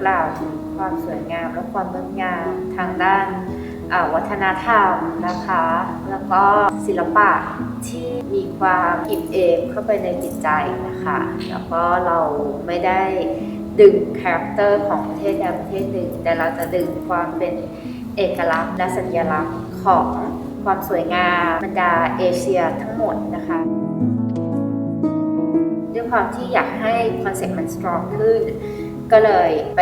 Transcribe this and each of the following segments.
กล่าวถึงความสวยงามและความงดงามทางด้านวัฒนธรรมนะคะ แล้วก็ศิลปะที่มีความอิ่มเอมเข้าไปในจิตใจนะคะ แล้วก็เราไม่ได้ดึงคาแรคเตอร์ของประเทศใดประเทศหนึ่ง แต่เราจะดึงความเป็นเอกลักษณ์และสัญลักษณ์ของความสวยงามบรรดาเอเชียทั้งหมดนะคะด้วยความที่อยากให้คอนเซ็ปต์มันสตรองขึ้น ก็เลยไป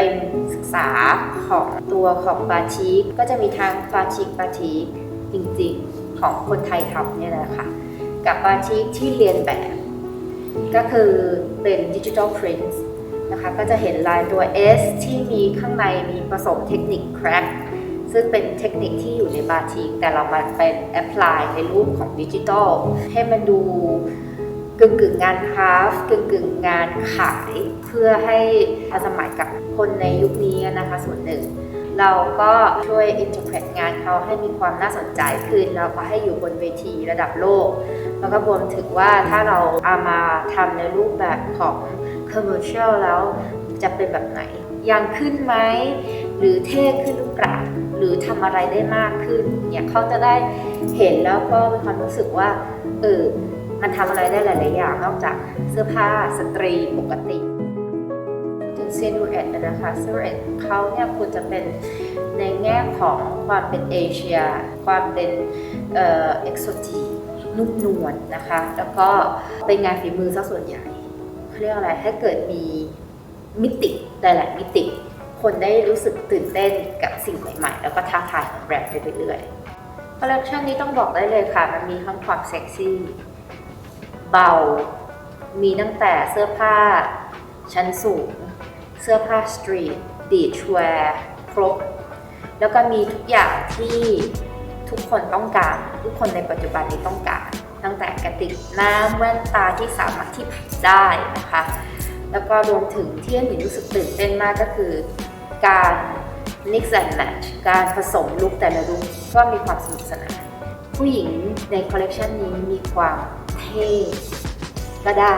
ศึกษาของตัวของบาติกก็จะมีทั้งบาติกบาติกจริงๆของคนไทยทำเนี่ยแหละค่ะ กับบาติกที่เรียนแบบ ก็คือเป็นดิจิทัลพรินท์นะคะก็จะเห็นลายตัว S ที่มีข้างในมีผสมเทคนิค crack ซึ่งเป็นเทคนิคที่อยู่ในบาติกแต่เรามาเป็นแอพพลายในรูปของดิจิทัลให้มันดู กึ่งกึ่งงานคราฟต์กึ่งกึ่งงานขายเพื่อให้ทันสมัยกับคนในยุคนี้นะคะส่วนหนึ่ง เราก็ช่วยอินเทอร์เพตงานเขาให้มีความน่าสนใจขึ้นแล้วก็ให้อยู่บนเวทีระดับโลก แล้วก็รวมถึงว่าถ้าเราเอามาทำในรูปแบบของ commercial แล้วจะเป็นแบบไหนยังขึ้นไหมหรือเท่ขึ้นหรือเปล่าหรือทำอะไรได้มากขึ้นเนี่ยเขาจะได้เห็นแล้วก็มีความรู้สึกว่าเออ มันทำอะไรได้หลาย ๆ อย่าง นอกจากเสื้อผ้าสตรีปกติถึงเซนูเอตนะคะเซนูเอตเขาเนี่ยควรจะเป็นในแง่ของความเป็นเอเชีย ความเป็นเอ่อเอกโซตินุ่มนวลนะคะ แล้วก็เป็นงานฝีมือซะส่วนใหญ่เขาเรียกอะไรให้เกิดมีมิติหลาย ๆ มิติ คนได้รู้สึกตื่นเต้นกับสิ่งใหม่ ๆ แล้วก็ท้าทายของแบรนด์ไปเรื่อยๆคอลเลคชันนี้ต้องบอกได้เลยค่ะ มันมีทั้งความเซ็กซี่ เบา มีตั้งแต่เสื้อผ้า ชั้นสูง เสื้อผ้าสตรีทบีชแวร์ครบ แล้วก็มีทุกอย่างที่ทุกคนต้องการ ทุกคนในปัจจุบันนี้ต้องการ ตั้งแต่กระติกน้ำแว่นตาที่สามารถที่ผัดได้นะคะ แล้วก็รวมถึงที่หนูรู้สึกตื่นเต้นมากก็คือ การ mix and match การผสมลุคแต่ละลุคก็มีความสนุกสนานผู้หญิงในคอลเลกชันนี้มีความ เท่ก็ได้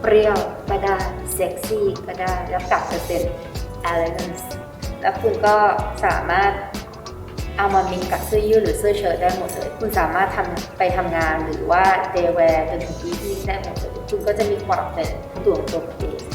เปรี้ยวก็ได้ เซ็กซี่ก็ได้ แล้วกลับไปเป็น elegance แล้วคุณก็สามารถเอามามิกกับเสื้อยืดหรือเสื้อเชิ้ตได้หมดเลย คุณสามารถทำไปทำงานหรือว่า day wear จนถึงที่นี่ได้หมดเลย คุณก็จะมีความเป็นตัวของตัวเอง